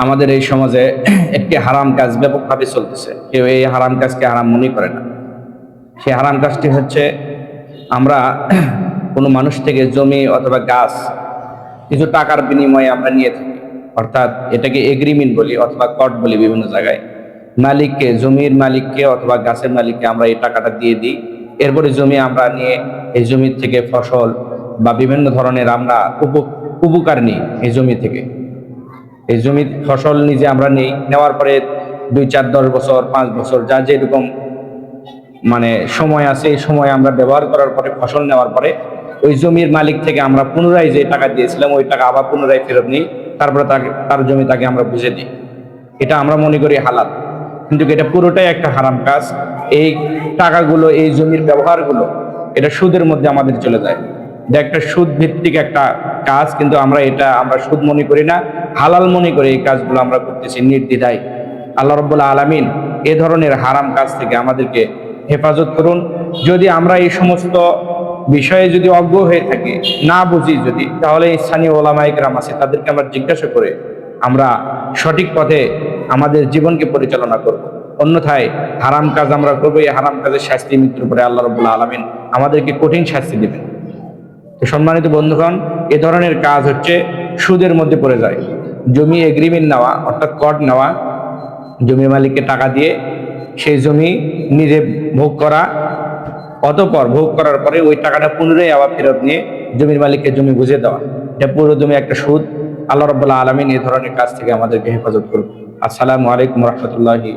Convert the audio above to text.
আমাদের এই সমাজে একটি হারাম কাজ ব্যাপকভাবে চলতেছে। কেউ এই হারাম কাজকে হারাম মনে করে না। সেই হারাম কাজটি হচ্ছে আমরা কোনো মানুষ থেকে জমি অথবা গাছ, কিছু টাকার বিনিময়ে আমরা নিয়ে থাকি। অর্থাৎ এটাকে এগ্রিমেন্ট বলি অথবা কট বলি বিভিন্ন জায়গায়। মালিককে, জমির মালিককে অথবা গাছের মালিককে আমরা এই টাকাটা দিয়ে দিই। এরপরে জমি আমরা নিয়ে এই জমির থেকে ফসল বা বিভিন্ন ধরনের আমরা উপ- উপকার নিই এই জমি থেকে। এই জমি ফসল নিজে আমরা নেই, নেওয়ার পরে দুই চার দশ বছর, পাঁচ বছর, যা যেরকম মানে সময় আছে, এই সময় আমরা ব্যবহার করার পরে, ফসল নেওয়ার পরে, ওই জমির মালিক থেকে আমরা পুনরায় যে টাকা দিয়েছিলাম, ওই টাকা আবার পুনরায় ফেরত নিই, তারপরে তাকে, তার জমি তাকে আমরা বুঝে দিই। এটা আমরা মনে করি হালাল। কিন্তু এটা পুরোটাই একটা হারাম কাজ। এই টাকাগুলো, এই জমির ব্যবহারগুলো, এটা সুদের মধ্যে আমাদের চলে যায়। এটা একটা সুদ ভিত্তিক একটা কাজ, কিন্তু আমরা এটা আমরা সুদ মনে করি না, হালাল মনে করে এই কাজগুলো আমরা করতেছি নির্দ্বিধায়। আল্লাহ রব্বুল্লা আলমিন এ ধরনের হারাম কাজ থেকে আমাদেরকে হেফাজত করুন। যদি আমরা এই সমস্ত বিষয়ে যদি অজ্ঞ হয়ে থাকি, না বুঝি যদি, তাহলে স্থানীয় ওলামাইকরাম আছে, তাদেরকে আমরা জিজ্ঞাসা করে আমরা সঠিক পথে আমাদের জীবনকে পরিচালনা করব। অন্যথায় হারাম কাজ আমরা করব, এই হারাম কাজের শাস্তি মৃত্যুর পরে আল্লাহ রবুল্লা আলমিন আমাদেরকে কঠিন শাস্তি দেবেন। সম্মানিত বন্ধুগণ, এ ধরনের কাজ হচ্ছে সুদের মধ্যে পড়ে যায়। জমি এগ্রিমেন্ট নেওয়া, অর্থাৎ কট নেওয়া, জমির মালিককে টাকা দিয়ে সেই জমি নিজে ভোগ করা, অতপর ভোগ করার পরে ওই টাকাটা পুনরায় আবার ফেরত নিয়ে জমির মালিককে জমি বুঝে দেওয়া। এটা পুরো জমি একটা সুদ। আল্লাহ রব্বুল্লাহ আলমিন এই ধরনের কাজ থেকে আমাদেরকে হেফাজত করুন আসসালামু আলাইকুম রহমতুল্লাহি